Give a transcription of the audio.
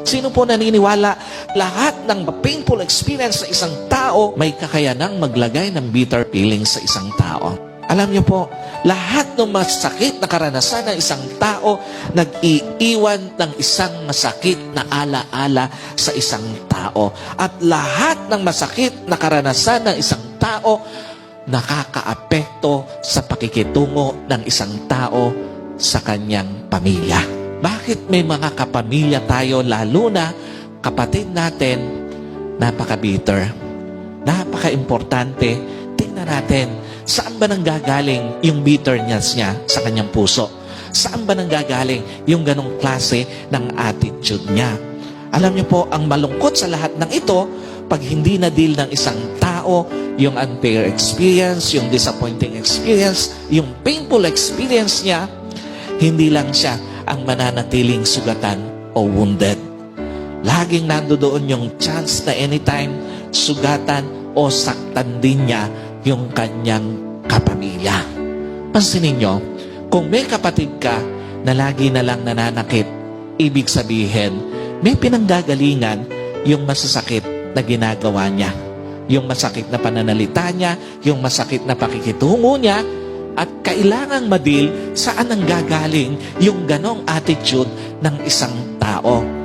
Sino po naniniwala lahat ng painful experience sa isang tao may kakayanang maglagay ng bitter feelings sa isang tao? Alam niyo po, lahat ng masakit na karanasan ng isang tao nag-iiwan ng isang masakit na ala-ala sa isang tao. At lahat ng masakit na karanasan ng isang tao nakakaapekto sa pakikitungo ng isang tao sa kanyang pamilya. Bakit may mga kapamilya tayo, lalo na kapatid natin, napaka-bitter, napaka-importante, tingnan natin, saan ba nanggagaling yung bitterness niya sa kanyang puso? Saan ba nanggagaling yung ganong klase ng attitude niya? Alam niyo po, ang malungkot sa lahat ng ito, pag hindi na deal ng isang tao, yung unfair experience, yung disappointing experience, yung painful experience niya, hindi lang siya ang mananatiling sugatan o wounded. Laging nandoon yung chance na anytime sugatan o saktan din niya yung kanyang kapamilya. Pansinin nyo, kung may kapatid ka na lagi na lang nananakit, ibig sabihin, may pinanggagalingan yung masasakit na ginagawa niya. Yung masakit na pananalita niya, yung masakit na pakikitungo niya, at kailangang madil saan ang gagaling yung ganong attitude ng isang tao.